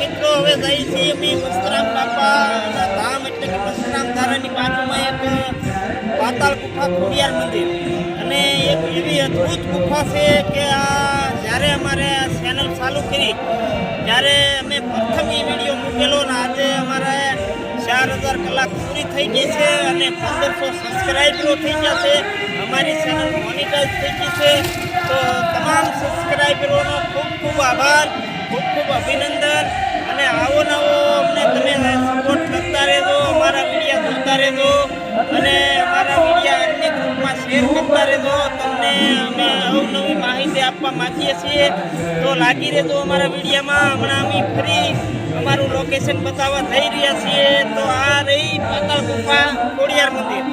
મિત્રો, હવે જઈ છીએ અમે મસ્તરામ બાપા ધામ એટલે કે મસ્તરામ ધારાની બાજુમાં એક પાતાળ ગુફા ખોડિયાર મંદિર. અને એક એવી અદ્ભુત ગુફા છે કે આ જ્યારે અમારે આ ચેનલ ચાલુ કરી, ત્યારે અમે પ્રથમ એ વીડિયો મૂકેલો ને આજે અમારે ચાર હજાર કલાક પૂરી થઈ ગઈ છે અને પંદરસો સબસ્ક્રાઈબરો થઈ ગયા છે. અમારી ચેનલ મોનિટાઈઝ થઈ ગઈ છે. તો તમામ સબસ્ક્રાઈબરોનો ખૂબ ખૂબ આભાર, ખૂબ ખૂબ અભિનંદન. અને આવો નવો અમને તમે સપોર્ટ કરતા રહેજો, અમારા મીડિયા જોતા રહેજો અને અમારા મીડિયા અન્ય ગ્રુપમાં શેર કરતા રહેજો. તમને અમે અવનવી માહિતી આપવા માંગીએ છીએ. તો લાગી રહેજો અમારા મીડિયામાં હમણાં અમે ફરી અમારું લોકેશન બતાવવા જઈ રહ્યા છીએ. તો આ રહી પાતાળ ગુફા ખોડિયાર મંદિર.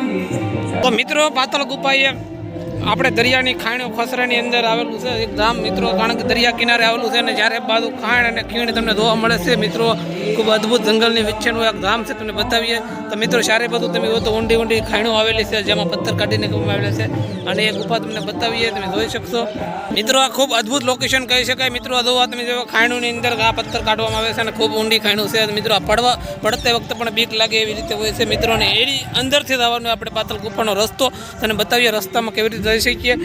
તો મિત્રો પાતળ ગુફા એ આપણે દરિયાની ખાણો ખસરાની અંદર આવેલું છે. એક ધામ મિત્રો, કારણ કે દરિયા કિનારે આવેલું છે અને જ્યારે બાજુ ખાણ અને ખીણ તમને જોવા મળે છે, મિત્રો, ખૂબ અદ્ભુત જંગલની વચ્ચેનું એક ધામ છે, તમને બતાવીએ. તો મિત્રો, ચારે બધું તમે જો તો ઊંડી ઊંડી ખાણો આવેલી છે, જેમાં પથ્થર કાઢીને કરવામાં આવેલા છે. અને એ ગુફા તમને બતાવીએ, તમે જોઈ શકશો. મિત્રો, આ ખૂબ અદ્ભુત લોકેશન કહી શકાય. મિત્રો જોવા તમે જો ખાણોની અંદર આ પથ્થર કાઢવામાં આવે છે અને ખૂબ ઊંડી ખાણું છે. મિત્રો, આ પડવા, પડતે વખતે પણ બીક લાગે એવી રીતે હોય છે. મિત્રોને એની અંદરથી જવાનું આપણે પાતળ ગુફાનો રસ્તો. તને બતાવીએ રસ્તામાં કેવી રીતે જઈ શકીએ.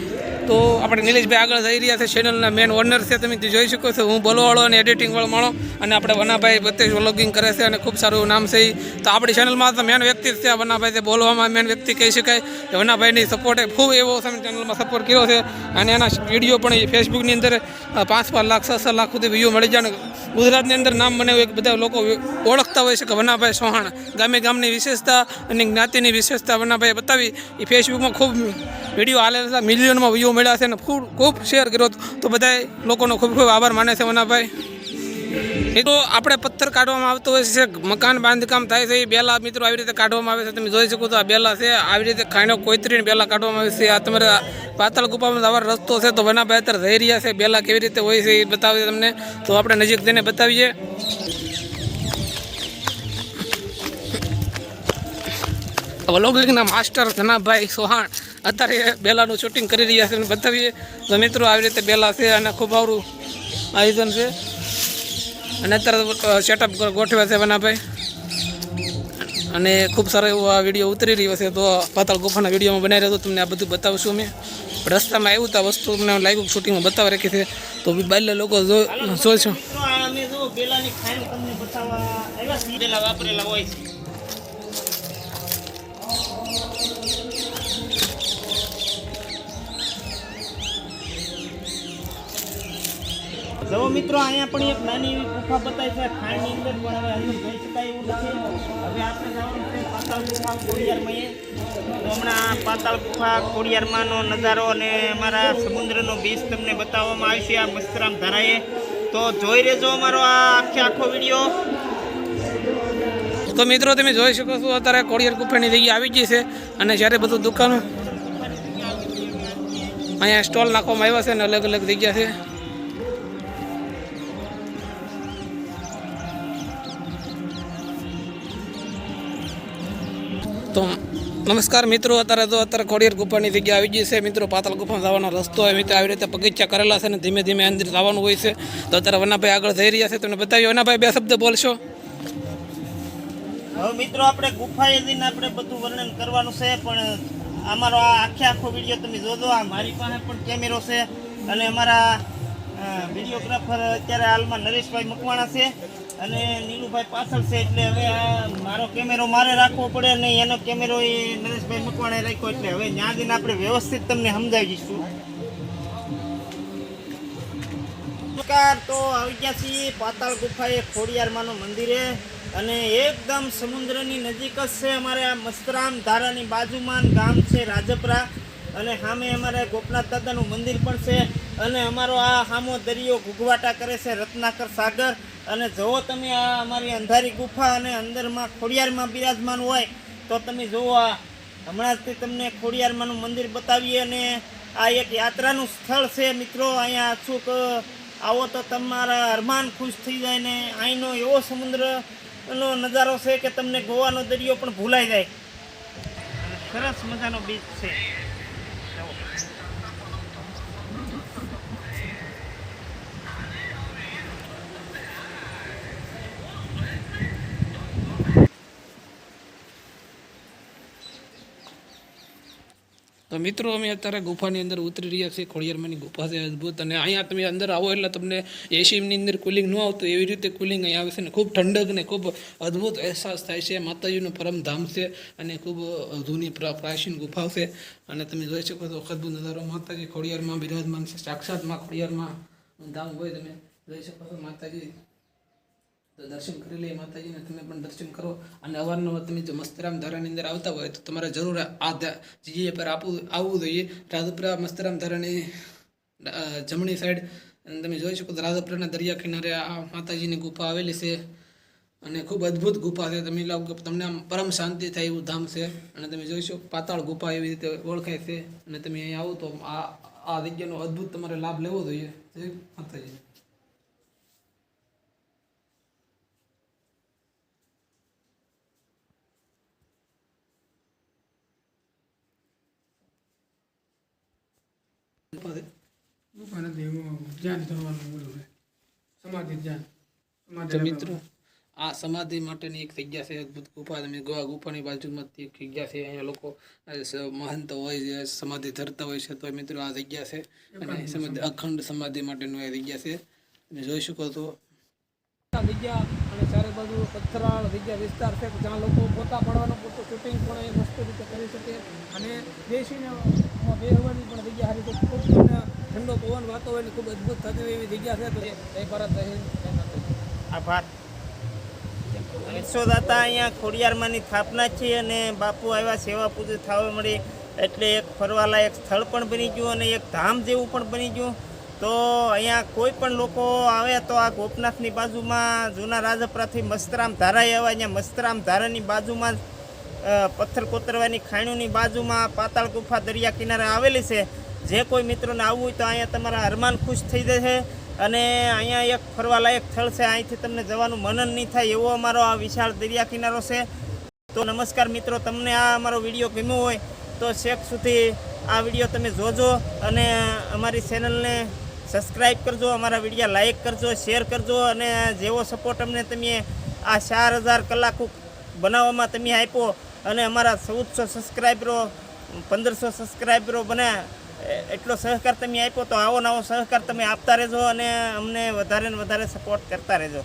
તો આપણે નિલેશભાઈ આગળ જઈ રહ્યા છે ચેનલના મેન ઓનર છે. તમે જોઈ શકો છો. હું બોલવાળો અને એડિટિંગવાળો માણો અને આપણે વનાભાઈ બધે વ્લોગિંગ કરે છે અને ખૂબ સારું નામ છે. તો આપણી ચેનલમાં તો મેન વ્યક્તિ છે. વનાભાઈ તે બોલવામાં મેન વ્યક્તિ કહી શકાય વનાભાઈની સપોર્ટે ખૂબ એવો તમે ચેનલમાં સપોર્ટ કર્યો છે. અને એના વીડિયો પણ ફેસબુકની અંદર પાંચ પાંચ લાખ, છ લાખ સુધી વ્યૂ મળી જાય ગુજરાતની અંદર નામ મને એક બધા લોકો ઓળખતા હોય છે કે વનાભાઈ સોહાણ ગામે ગામની વિશેષતા અને જ્ઞાતિની વિશેષતા વનાભાઈએ બતાવી. એ ફેસબુકમાં ખૂબ વીડિયો હાલે હતા મિલિયનમાં વ્યૂ મળ્યા છે અને ખૂબ ખૂબ શેર કર્યો તો બધાય લોકોનો ખૂબ ખૂબ આભાર માને છે વનાભાઈ એ તો આપણે પથ્થર કાઢવામાં આવતો હોય છે, મકાન બાંધકામ થાય છે, એ બેલા મિત્રો આવી રીતે કાઢવામાં આવે છે. તમે જોઈ શકો તો આ બેલા છે, આવી રીતે ખાણો કોઈતરીને બેલા કાઢવામાં આવે છે. આ તમારે પાતળ ગુફામાં આવા રસ્તો છે, તો વનાભાઈ અત્યારે જઈ રહ્યા છે. બેલા કેવી રીતે હોય છે એ બતાવે તમને. તો આપણે નજીક જઈને બતાવીએ. વ્લોગિંગના માસ્ટર ધનાભાઈ સોહાણ અત્યારે બેલાનું શૂટિંગ કરી રહ્યા છે અને બતાવીએ. તો મિત્રો, આવી રીતે બેલા છે અને ખૂબ સારું આયોજન છે. અને અત્યારે સેટઅપ ગોઠવ્યા છે વનાભાઈ. અને ખૂબ સારો એવો આ વીડિયો ઉતરી રહ્યો છે. તો પાતાળ ગુફાના વિડીયોમાં બનાવી રહ્યો તમને આ બધું બતાવશું અમે. રસ્તામાં આવ્યું તો વસ્તુ મને લાગ્યું શૂટિંગમાં બતાવી રાખી છે. તો બાલ્ય લોકો જોઈશું. બેલાની બેલા વાપરેલા હોય છે. જો મિત્રો, અહીંયા પણ એક નાની એવી ગુફા બતાવી છે. ખાણની અંદર પણ હવે અંદર જઈ શકાય એવું નથી. હવે આપણે જવાનું છે પાતાળ ગુફા કોડિયારમાં તો હમણાં પાતાળ ગુફા કોડિયારમાંનો નજારો અને અમારા સમુદ્રનો બીચ તમને બતાવવામાં આવશે આ મસ્તરામ ધારાએ. તો જોઈ રહેજો અમારો આ આખે આખો વીડિયો. તો મિત્રો, તમે જોઈ શકો છો, અત્યારે કોળિયર ગુફાની જગ્યા આવી ગઈ છે અને જ્યારે બધું દુકાનો અહીંયા સ્ટોલ નાખવામાં આવ્યા છે અને અલગ અલગ જગ્યા છે. તો નમસ્કાર મિત્રો, અત્યારે તો અત્યારે કોડિયર ગુફાની જગ્યા આવી ગઈ છે. મિત્રો, પાતાલ ગુફામાં જવાનો રસ્તો હોય, મિત્રો, આવી રીતે બગીચા કરેલા છે ને ધીમે ધીમે અંદર જવાનું હોય છે. તો અત્યારે વનાભાઈ આગળ જઈ રહ્યા છે તમને બતાવ્યું વનાભાઈ, બે શબ્દ બોલશો. હવે મિત્રો, આપણે ગુફાએ જઈને આપણે બધું વર્ણન કરવાનું છે, પણ અમારો આ આખે આખો વીડિયો તમે જોજો. આ મારી પાસે પણ કેમેરો છે અને અમારા વિડીયોગ્રાફર અત્યારે હાલમાં નરેશભાઈ મકવાણા છે. અને નીલુભાઈ પાછળ છે એટલે હવે આ મારો કેમેરો મારે રાખવો પડે અને એનો કેમેરો એ નરેશભાઈ મકવાણે રાખ્યો એટલે હવે ત્યાં જઈને આપણે વ્યવસ્થિત તમને સમજાવી દઈશું. નમસ્કાર, તો આવી ગયા છીએ પાતાળ ગુફા એ ખોડિયારમાંનું મંદિરે અને એકદમ સમુદ્રની નજીક જ છે અમારે આ મસ્તરામ ધારાની બાજુમાં ગામ છે રાજપરા અને સામે અમારે ગોપનાથ દાદાનું મંદિર પણ છે અને અમારો આ સામો દરિયો ઘૂઘવાટા કરે છે રત્નાકર સાગર અને જુઓ તમે આ અમારી અંધારી ગુફા અને અંદરમાં ખોડિયારમાં બિરાજમાન હોય, તો તમે જુઓ આ. હમણાં જ તમને ખોડિયારમાંનું મંદિર બતાવીએ અને આ એક યાત્રાનું સ્થળ છે. મિત્રો, અહીંયા અચૂક આવો તો તમારા અરમાન ખુશ થઈ જાય ને અહીંનો એવો સમુદ્રનો નજારો છે કે તમને ગોવાનો દરિયો પણ ભૂલાઈ જાય. સરસ મજાનો બીચ છે. તો મિત્રો, અમે અત્યારે ગુફાની અંદર ઉતરી રહ્યા છીએ. ખોડિયારમાંની ગુફા છે અદ્ભુત. અને અહીંયા તમે અંદર આવો એટલે તમને એસીની અંદર કુલિંગ ન આવતું, એવી રીતે કુલિંગ અહીં આવે છે ને, ખૂબ ઠંડક ને ખૂબ અદ્ભુત અહેસાસ થાય છે. માતાજીનું પરમ ધામ છે અને ખૂબ જૂની પ્રા- પ્રાચીન ગુફા છે. અને તમે જોઈ શકો છો અદ્ભુત નજારો. માતાજી ખોડિયારમાં બિરાજમાન છે. સાક્ષાતમાં ખોડિયારમાં ધામ હોય તમે જોઈ શકો છો. માતાજી દર્શન કરી લઈએ માતાજીને, તમે પણ દર્શન કરો. અને અવારનવાર તમે જો મસ્તરામ ધારાની અંદર આવતા હોય તો તમારે જરૂર આ જગ્યા પર આપવું, આવવું જોઈએ. રાધુપુરા મસ્તરામ ધારાની જમણી સાઈડ, અને તમે જોઈ શકો તો રાજપુરાના દરિયા કિનારે આ માતાજીની ગુફા આવેલી છે. અને ખૂબ અદ્ભુત ગુફા છે. તમે લોકો તમને આમ પરમ શાંતિ થાય એવું ધામ છે. અને તમે જોઈશો પાતાળ ગુફા એવી રીતે ઓળખાય છે. અને તમે અહીં આવો તો આ આ જગ્યાનો અદ્ભુત તમારે લાભ લેવો જોઈએ. જય માતાજી. છે. ગુફા નથી ધ્યાન ધરવાનું બોલું છે. સમાધિ ધ્યાન મિત્રો આ સમાધિ માટેની એક જગ્યા છે અદ્ભુત ગુફા. તમે ગોવા ગુફાની બાજુમાં એક જગ્યા છે અહીંયા લોકો મહંત હોય છે સમાધિ ધરતા હોય છે. તો મિત્રો આ જગ્યા છે. અને સમાધિ. અખંડ સમાધિ માટેનું આ જગ્યા છે. તમે જોઈ શકો છો. જગ્યા અને ચારે બાજુ પથ્થરાળ જગ્યા વિસ્તાર છે જ્યાં લોકો પોતા પડવાનું પૂરતું શૂટિંગ પણ એ મસ્ત રીતે કરી શકે. અને બેસીને બેહવાની પણ જગ્યા હારી ખૂબ ઠંડો પવન વાતો હોય ને ખૂબ અદ્ભુત થતી હોય એવી જગ્યા છે, તો જય ભારત, જય આભાર. વિશ્વદાતા અહીંયા ખોડિયારમાંની સ્થાપના છે અને બાપુ આવ્યા સેવા પૂજન થવા મળી. એટલે એક ફરવાલાયક સ્થળ પણ બની ગયું અને એક ધામ જેવું પણ બની ગયું. તો અહીંયા કોઈ પણ લોકો આવે તો આ ગોપનાથની બાજુમાં જૂના રાજપરાથી મસ્તરામ ધારાએ આવે. અહીંયા મસ્તરામ ધારાની બાજુમાં પથ્થર કોતરવાની ખાણીઓની બાજુમાં પાતાળ ગુફા દરિયા કિનારે આવેલી છે. જે કોઈ મિત્રોને આવવું હોય તો અહીંયા તમારા અરમાન ખુશ થઈ જશે અને અહીંયા એક ફરવાલાયક સ્થળ છે. અહીંથી તમને જવાનું મનન નહીં થાય એવો અમારો આ વિશાળ દરિયા કિનારો છે. તો નમસ્કાર મિત્રો, તમને આ અમારો વીડિયો ગમ્યો હોય તો શેખ સુધી આ વીડિયો તમે જોજો અને અમારી ચેનલને સબસ્ક્રાઈબ કરજો, અમારા વિડીયા લાઇક કરજો શેર કરજો અને જેવો સપોર્ટ અમને તમે આ ચાર હજાર કલાકો બનાવવામાં તમે આપ્યો અને અમારા ચૌદસો સબસ્ક્રાઈબરો પંદરસો સબસ્ક્રાઈબરો બને એટલો સહકાર તમે આપ્યો તો આવો નવો સહકાર તમે આપતા રહેજો અને અમને વધારે ને વધારે સપોર્ટ કરતા રહેજો.